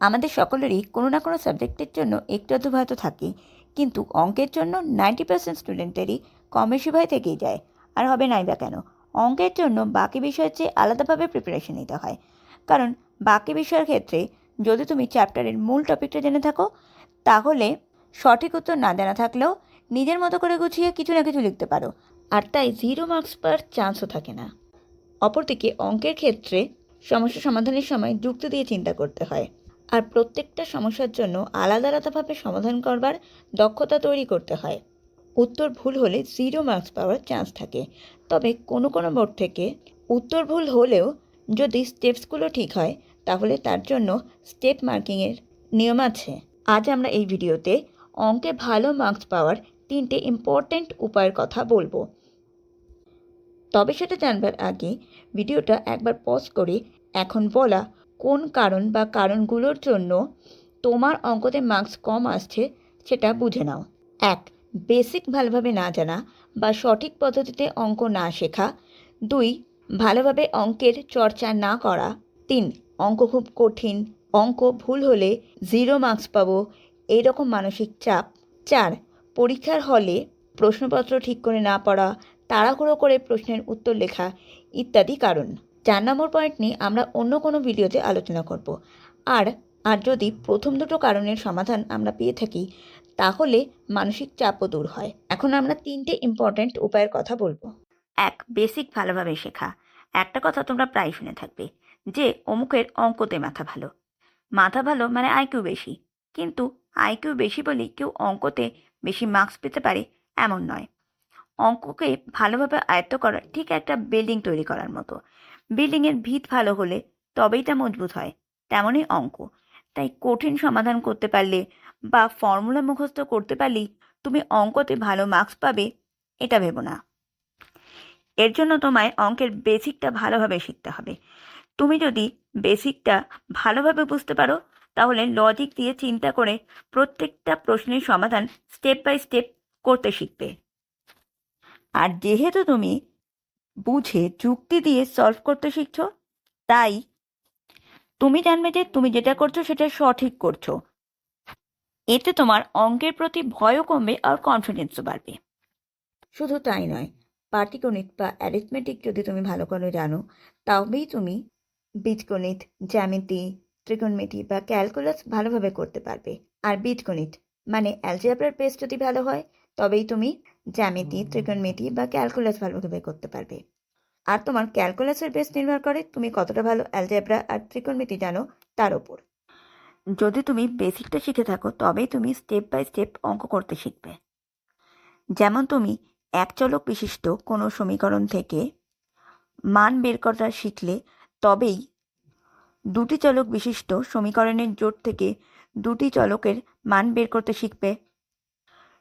আমাদের সকলেরই কোনো না কোনো সাবজেক্টের জন্য একটু আধটু ভয় তো থাকেই। কিন্তু অঙ্কের জন্য নাইনটি পার্সেন্ট স্টুডেন্টেরই কম বেশি ভয় থেকেই যায়। আর হবে নাই বা কেন? অঙ্কের জন্য বাকি বিষয়ের চেয়ে আলাদাভাবে প্রিপারেশন নিতে হয়। কারণ বাকি বিষয়ের ক্ষেত্রে যদি তুমি চ্যাপ্টারের মূল টপিকটা জেনে থাকো, তাহলে সঠিক উত্তর না জানা থাকলেও নিজের মতো করে গুছিয়ে কিছু না কিছু লিখতে পারো। আর তাই জিরো মার্কস পাওয়ার চান্সও থাকে না। অপরদিকে অঙ্কের ক্ষেত্রে সমস্যা সমাধানের সময় যুক্তি দিয়ে চিন্তা করতে হয়। আর প্রত্যেকটা সমস্যার জন্য আলাদা আলাদাভাবে সমাধান করবার দক্ষতা তৈরি করতে হয়। উত্তর ভুল হলে জিরো মার্কস পাওয়ার চান্স থাকে। তবে কোনো কোনো বোর্ড থেকে উত্তর ভুল হলেও যদি স্টেপসগুলো ঠিক হয়, তাহলে তার জন্য স্টেপ মার্কিংয়ের নিয়ম আছে। আজ আমরা এই ভিডিওতে অঙ্কে ভালো মার্কস পাওয়ার তিনটে ইম্পর্ট্যান্ট উপায়ের কথা বলব। তবে সেটা জানবার আগে ভিডিওটা একবার পজ করে এখন বলা কোন কারণ বা কারণগুলোর জন্য তোমার অঙ্কতে মার্কস কম আসছে সেটা বুঝে নাও। এক বেসিক ভালোভাবে না জানা বা সঠিক পদ্ধতিতে অঙ্ক না শেখা। দুই, ভালোভাবে অঙ্কের চর্চা না করা। তিন, অঙ্ক খুব কঠিন। অঙ্ক ভুল হলে জিরো মার্কস পাবো এইরকম মানসিক চাপ। চার, পরীক্ষার হলে প্রশ্নপত্র ঠিক করে না পড়া, তাড়াহুড়ো করে প্রশ্নের উত্তর লেখা ইত্যাদি কারণ। চার নম্বর পয়েন্ট নিয়ে আমরা অন্য কোনো ভিডিওতে আলোচনা করব। আর আর যদি প্রথম দুটো কারণের সমাধান আমরা পেয়ে থাকি, তাহলে মানসিক চাপও দূর হয়। এখন আমরা তিনটে ইম্পর্ট্যান্ট উপায়ের কথা বলব। এক বেসিক ভালোভাবে শেখা। একটা কথা তোমরা প্রায় শুনে থাকবে, যে অমুকের অঙ্কতে মাথা ভালো। মাথা ভালো মানে আইকিউ বেশি। কিন্তু আইকিউ বেশি বলে কেউ অঙ্কতে বেশি মার্কস পেতে পারে এমন নয়। অঙ্ককে ভালোভাবে আয়ত্ত করা ঠিক একটা বিল্ডিং তৈরি করার মতো। বিল্ডিংয়ের ভিত ভালো হলে তবেই তা মজবুত হয়, তেমনই অঙ্ক। তাই কঠিন সমাধান করতে পারলে বা ফর্মুলা মুখস্থ করতে পারলেই তুমি অঙ্কতে ভালো মার্কস পাবে, এটা ভেবো না। এর জন্য তোমায় অঙ্কের বেসিকটা ভালোভাবে শিখতে হবে। তুমি যদি বেসিকটা ভালোভাবে বুঝতে পারো, তাহলে লজিক দিয়ে চিন্তা করে প্রত্যেকটা প্রশ্নের সমাধান স্টেপ বাই স্টেপ করতে শিখবে। আর যেহেতু তুমি বুঝে যুক্তি দিয়ে সলভ করতে শিখছো? তাই তুমি জানবে যে তুমি যেটা করছ সেটা সঠিক করছ। এতে তোমার অঙ্কের প্রতি ভয়ও কমবে আর কনফিডেন্সও বাড়বে। শুধু তাই নয় পাটিগণিত বা অ্যারিথমেটিক যদি তুমি ভালো করে জানো তবেই তুমি বীজগণিত জ্যামিতি ত্রিকোণমিতি বা ক্যালকুলাস ভালোভাবে করতে পারবে। আর বীজগণিত মানে অ্যালজেব্রার বেস যদি ভালো হয়, তবেই তুমি জ্যামিতি ত্রিকোণমিতি বা ক্যালকুলাস ভালোভাবে বের করতে পারবে। আর তোমার ক্যালকুলাসের বেস নির্ভর করে তুমি কতটা ভালো অ্যালজেব্রা আর ত্রিকোণমিতি জানো তার ওপর যদি তুমি বেসিকটা শিখে থাকো তবেই তুমি স্টেপ বাই স্টেপ অঙ্ক করতে শিখবে। যেমন তুমি এক চলক বিশিষ্ট কোনো সমীকরণ থেকে মান বের করা শিখলে তবেই দুটি চলক বিশিষ্ট সমীকরণের জোট থেকে দুটি চলকের মান বের করতে শিখবে।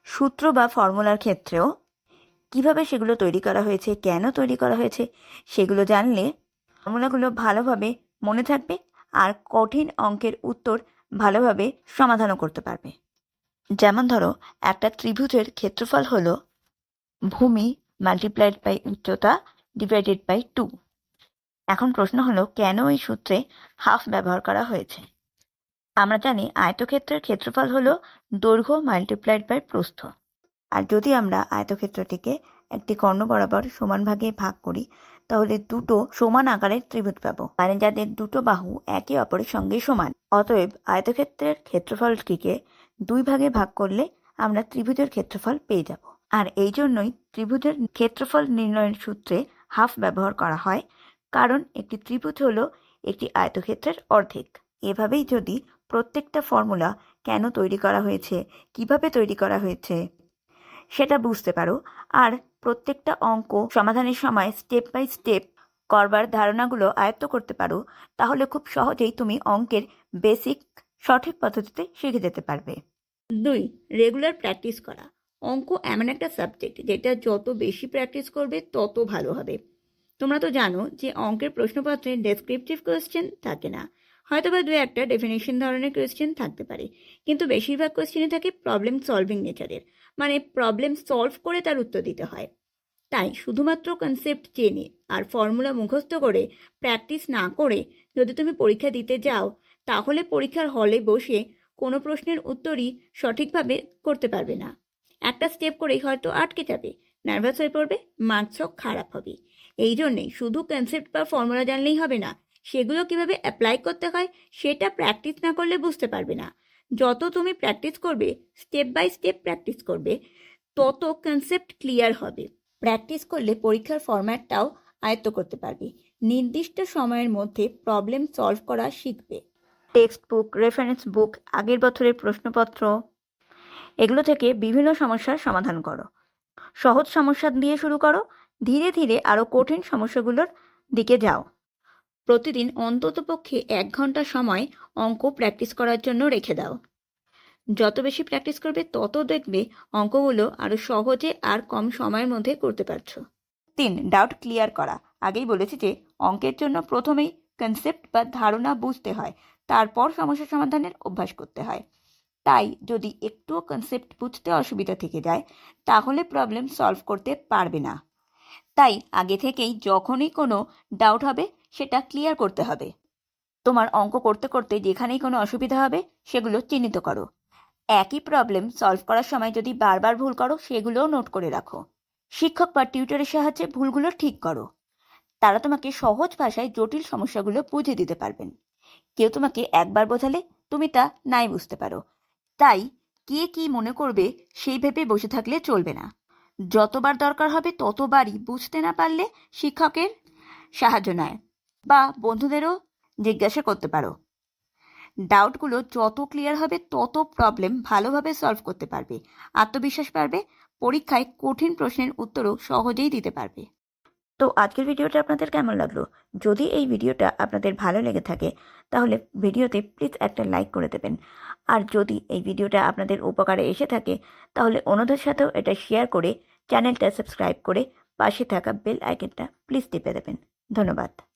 সূত্র বা ফর্মুলার ক্ষেত্রেও কীভাবে সেগুলো তৈরি করা হয়েছে, কেন তৈরি করা হয়েছে, সেগুলো জানলে ফর্মুলাগুলো ভালোভাবে মনে থাকবে আর কঠিন অঙ্কের উত্তর ভালোভাবে সমাধানও করতে পারবে। যেমন ধরো, একটা ত্রিভুজের ক্ষেত্রফল হলো ভূমি মাল্টিপ্লাইড বাই উচ্চতা ডিভাইডেড বাই টু এখন প্রশ্ন হলো, কেন এই সূত্রে হাফ ব্যবহার করা হয়েছে? আমরা জানি আয়তক্ষেত্রের ক্ষেত্রফল হলো দৈর্ঘ্য মাল্টিপ্লাইড বাই প্রস্থ। আর যদি আমরা আয়তক্ষেত্রটিকে একটি কর্ণ বরাবর সমান ভাগে ভাগ করি, তাহলে দুটো সমান আকারের ত্রিভুজ পাবো। মানে যাদের দুটো বাহু একে অপরের সঙ্গে সমান। অতএব আয়তক্ষেত্রের ক্ষেত্রফলটিকে দুই ভাগে ভাগ করলে আমরা ত্রিভুজের ক্ষেত্রফল পেয়ে যাব। আর এই জন্যই ত্রিভুজের ক্ষেত্রফল নির্ণয়ের সূত্রে হাফ ব্যবহার করা হয়, কারণ একটি ত্রিভুজ হলো একটি আয়তক্ষেত্রের অর্ধেক। এভাবেই যদি প্রত্যেকটা ফর্মুলা কেন তৈরি করা হয়েছে? কীভাবে তৈরি করা হয়েছে? সেটা বুঝতে পারো। আর প্রত্যেকটা অঙ্ক সমাধানের সময় স্টেপ বাই স্টেপ করবার ধারণাগুলো আয়ত্ত করতে পারো। তাহলে খুব সহজেই তুমি অঙ্কের বেসিক সঠিক পদ্ধতিতে শিখে যেতে পারবে। দুই রেগুলার প্র্যাকটিস করা। অঙ্ক এমন একটা সাবজেক্ট যেটা যত বেশি প্র্যাকটিস করবে, তত ভালো হবে। তোমরা তো জানো যে অঙ্কের প্রশ্নপত্রে ডেসক্রিপটিভ কোয়েশ্চেন থাকে না। হয়তো বা দু একটা ডেফিনেশন ধরনের কোয়েশ্চেন থাকতে পারে। কিন্তু বেশিরভাগ কোয়েশ্চেনে থাকে প্রবলেম সলভিং নেচারের মানে প্রবলেম সলভ করে তার উত্তর দিতে হয়। তাই শুধুমাত্র কনসেপ্ট জেনে আর ফর্মুলা মুখস্থ করে প্র্যাকটিস না করে যদি তুমি পরীক্ষা দিতে যাও, তাহলে পরীক্ষার হলে বসে কোনো প্রশ্নের উত্তরই সঠিকভাবে করতে পারবে না। একটা স্টেপ করেই হয়তো আটকে যাবে। নার্ভাস হয়ে পড়বে মার্কসও খারাপ হবে। এই জন্যেই শুধু কনসেপ্ট বা ফর্মুলা জানলেই হবে না সেগুলো কীভাবে অ্যাপ্লাই করতে হয় সেটা প্র্যাকটিস না করলে বুঝতে পারবে না। যত তুমি প্র্যাকটিস করবে স্টেপ বাই স্টেপ প্র্যাকটিস করবে, তত কনসেপ্ট ক্লিয়ার হবে। প্র্যাকটিস করলে পরীক্ষার ফরম্যাটটাও আয়ত্ত করতে পারবে। নির্দিষ্ট সময়ের মধ্যে প্রবলেম সলভ করা শিখবে। টেক্সট বুক রেফারেন্স বুক আগের বছরের প্রশ্নপত্র, এগুলো থেকে বিভিন্ন সমস্যার সমাধান করো। সহজ সমস্যা দিয়ে শুরু করো। ধীরে ধীরে আরও কঠিন সমস্যাগুলোর দিকে যাও। প্রতিদিন অন্ততপক্ষে এক ঘণ্টা সময় অঙ্ক প্র্যাকটিস করার জন্য রেখে দাও। যত বেশি প্র্যাকটিস করবে, তত দেখবে অঙ্কগুলো আরও সহজে আর কম সময়ের মধ্যে করতে পারছ। তিন ডাউট ক্লিয়ার করা। আগেই বলেছি যে, অঙ্কের জন্য প্রথমেই কনসেপ্ট বা ধারণা বুঝতে হয়, তারপর সমস্যা সমাধানের অভ্যাস করতে হয়। তাই যদি একটুও কনসেপ্ট বুঝতে অসুবিধা থেকে যায়, তাহলে প্রবলেম সলভ করতে পারবে না। তাই আগে থেকেই যখনই কোনো ডাউট হবে সেটা ক্লিয়ার করতে হবে। তোমার অঙ্ক করতে করতে যেখানেই কোনো অসুবিধা হবে, সেগুলো চিহ্নিত করো। একই প্রবলেম সলভ করার সময় যদি বারবার ভুল করো, সেগুলোও নোট করে রাখো। শিক্ষক বা টিউটরের সাহায্যে ভুলগুলো ঠিক করো। তারা তোমাকে সহজ ভাষায় জটিল সমস্যাগুলো বুঝিয়ে দিতে পারবেন। কেউ তোমাকে একবার বোঝালে তুমি তা নাই বুঝতে পারো। তাই কে কি মনে করবে সেই ভেবে বসে থাকলে চলবে না। যতবার দরকার হবে ততবারই বুঝতে না পারলে শিক্ষকের সাহায্য নেয়। বা বন্ধুদেরও জিজ্ঞাসা করতে পারো। ডাউটগুলো যত ক্লিয়ার হবে, তত প্রবলেম ভালোভাবে সলভ করতে পারবে। আত্মবিশ্বাস পারবে পরীক্ষায় কঠিন প্রশ্নের উত্তরও সহজেই দিতে পারবে। তো আজকের ভিডিওটা আপনাদের কেমন লাগল? যদি এই ভিডিওটা আপনাদের ভালো লেগে থাকে, তাহলে ভিডিওতে প্লিজ একটা লাইক করে দেবেন। আর যদি এই ভিডিওটা আপনাদের উপকারে এসে থাকে, তাহলে অন্যদের সাথেও এটা শেয়ার করে চ্যানেলটা সাবস্ক্রাইব করে পাশে থাকা বেল আইকনটা প্লিজ টিপে দেবেন। ধন্যবাদ।